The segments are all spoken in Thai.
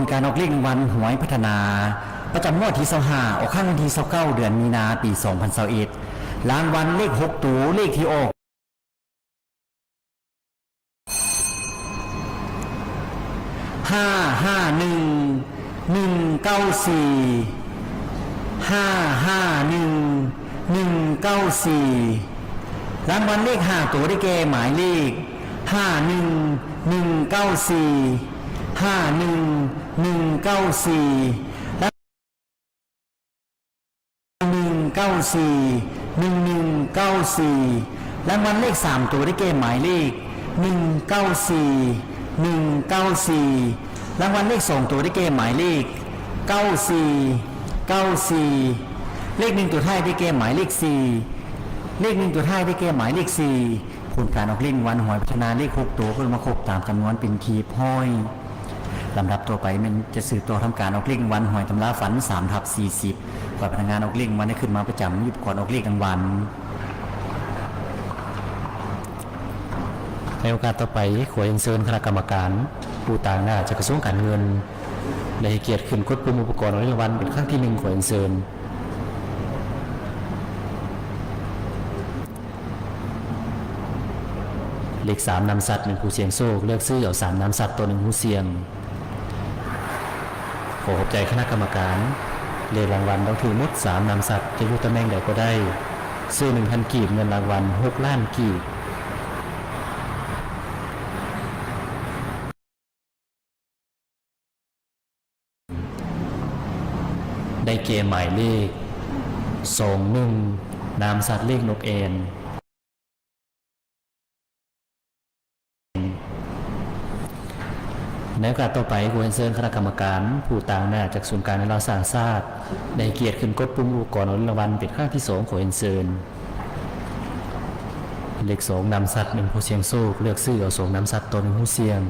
ลการออกเลขรางวัลหวยพัฒนา ประจำงวดที่25ออกข้างวันที่29เดือนมีนาปี2021รางวัลเลข 6ตัวเลขที่ออกห้าห้าหนึ่งหนึ่งเก้าสี่ห้าห้าหนึ่งหนึ่งเก้าสี่รางวัลเลขห้าตัวได้แก่หมายเลขห้าหนึ่งหนึ่งเก้าสี่ ห้าหนึ่งหนึ่งเก้าสี่และหนึ่งเก้าสี่หนึ่งหนึ่งเก้าสี่รางวัลเลขสามตัวได้แก่หมายเลขหนึ่งเก้าสี่หนึ่งเก้าสี่รางวัลเลขสองตัวได้แก่หมายเลขเก้าสี่เก้าสี่เลขหนึ่งตัวท้ายได้แก่หมายเลขสี่เลขหนึ่งตัวท้ายได้แก่หมายเลขสี่ผลการออกเลขวันหวยพัฒนาเลขหกตัวเพื่อมาครบตามจำนวนเป็นทีพห้อย ลำดับตัวไปมันจะสืบตัวทำการออกเลขรางวัลหวยตำราฝัน3ทับ40ก่อนพนักงานออกเลขรางวันได้ขึ้นมาประจำยุบก่อนออกเลขรางวัลในโอกาสต่อไปขอเรียนเชิญคณะกรรมการ ผู้ต่างหน้าจากกระทรวงการเงินได้เกียรติขึ้นกดปุ่มอุปกรณ์รางวัลเป็นครั้งที่หนึ่งขอเรียนเชิญเลขสามนำสัตว์หนึ่งผู้เสียงโชคเลือกซื้อเอาสามนำสัตว์ตัวหนึ่งผู้เสียง ขอขอบใจคณะกรรมการเลขรางวัลต้องถือมดสามนำสัตว์จะอยู่ตำแหน่งใดก็ได้ ซื้อหนึ่งพันกีบเงินรางวัลหกล้านกีบได้เกมหมายเลขสองหนึ่งนามสัตว์เลขนกเอ็น ในโอกาสต่อไปกูเอนเซิญคณะกรรมการ ผู้ต่างหน้าจากศูนย์การในราสร้างชาติได้เกียรติขึ้นกดปุ่มอุปกรณ์รางวัลเป็นข้างที่สองของเอนเซิญเลขสองนำสัตว์หนึ่งผู้เสียงโซ่เลือกซื้อเอาสองนำสัตว์ตัวหนึ่งผู้เสียง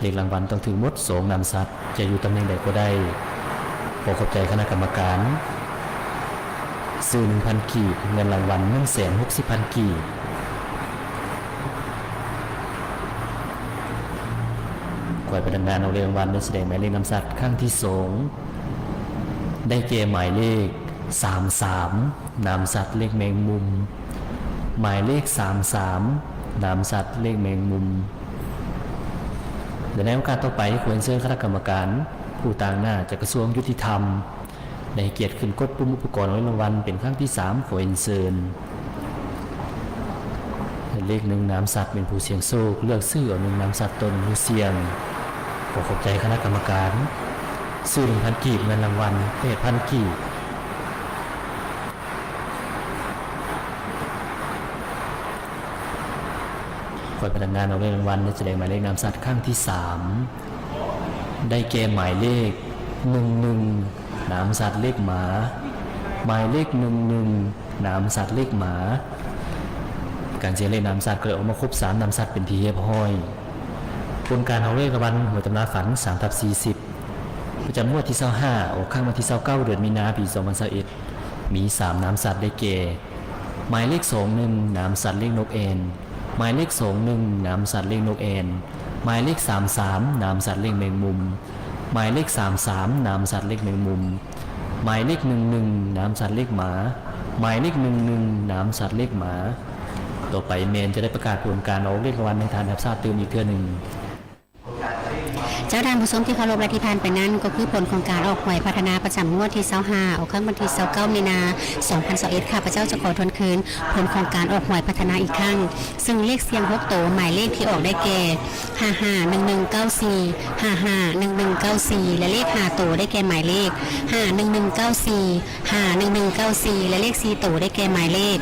เลขรางวัลต้องถึงมดสองนำสัตว์จะอยู่ตำแหน่งใดก็ได้ขอขอบใจคณะกรรมการ ซื้อหนึ่งพันกีบเงินรางวัลหนึ่งแสนหกสิบพันกีบ ก่อยพนักงานเอาเรียงวัลได้แสดงหมายเลขนำสัตว์ข้างที่สองได้เกหมายเลขสามสามนามสัตว์เลขแมงมุม หมายเลขสามสามนามสัตว์เลขแมงมุมเดี๋ยวในโอกาสต่อไปควรเชิญคณะกรรมการผู้ต่างหน้าจากกระทรวงยุติธรรมในเกียรติขึ้นกดปุ่มอุปกรณ์รางวัลเป็นครั้งที่3ขอเอ็นเซิญเลขหนึ่งน้ำสัตว์เป็นผู้เสียงโชคเลือกซื้อเอาหนึ่งน้ำสัตว์ตนผู้เสียง ขอขอบใจคณะกรรมการซึ่งพันกีบเงินรางวัลเพศพันกีบฝ่ายพนักงานเอาเลขรางวัลแสดงหมายเลขนามสัตว์ข้างที่ 3 ได้เกมหมายเลขหนึ่งหนึ่งนามสัตว์เลขหมา หมายเลขหนึ่งหนึ่งนามสัตว์เลขหมา การเสียเลขนามสัตว์ก็เลยออกมาครบสามนามสัตว์เป็นทีเรียบร้อย ผลการเอาเลขรางวัลหวยตำราฝัน3ทับ40 ประจำงวดที่25ออกข้างวันที่29เดือนมีนาปี2021มี 3 น้ำสัตว์ได้เกหมายเลข2 1น้ำสัตว์เลขนกเอ็นหมายเลข2 1น้ำสัตว์เลขนกเอ็นหมายเลข 3 3น้ำสัตว์เลขแมงมุม หมายเลข 3 3น้ำสัตว์เลขแมงมุม หมายเลข1 1น้ำสัตว์เลขหมา หมายเลข1 1น้ำสัตว์เลขหมาต่อไปเมนจะได้ประกาศผลการออกเลขรางวัลในทานแอบทราบเติมอีกเทื่อหนึ่ง เจ้าท่านผู้ชมที่เคารพและที่ผ่านไปนั้น ก็คือผลของการออกหวยพัฒนาประจำงวดที่25ออกครั้งวันที่29มีนา2021ค่ะพระเจ้าจะขอทวนคืน ผลของการออกหวยพัฒนาอีกครั้ง ซึ่งเลขเสียงหกโตหมายเลขที่ออกได้แก่551194 551194 และเลข5โตได้แก่หมายเลข 51194 51194 และเลข4โตได้แก่หมายเลข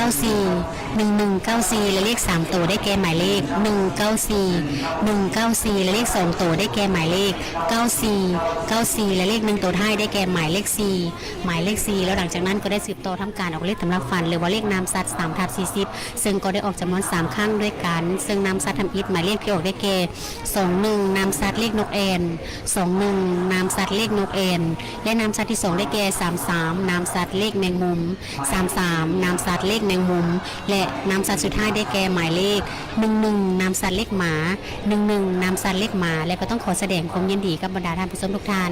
1194 1194 และเลข3โตได้แก่หมายเลข 194 194 และเลข2โตวได้แก่หมายเลข 94 94 และเลข 1 ตัวท้ายได้แก่หมายเลข 4 หมายเลข 4 แล้วหลังจากนั้นก็ได้สืบต่อทำการออกเลขสำหรับฟัน หรือว่าเลขนามสัตว์3ทับ40 ซึ่งก็ได้ออกจำนวน 3 ครั้งด้วยกัน ซึ่งนามสัตว์ทำอิฐหมายเลขที่ออกได้แก่ 21 นามสัตว์เลขนกแอน 21 นามสัตว์เลขนกแอนและนามสัตว์ที่ 2 ได้แก่ 33 นามสัตว์เลขแมงมุม 33 นามสัตว์เลขแมงมุม และนามสัตว์สุดท้ายได้แก่หมายเลข 11 นามสัตว์เลขหมา 11 นามสัตว์เลขหมาและก็ต้องขอแสดงความยินดีกับบรรดาท่านผู้ชมทุกท่าน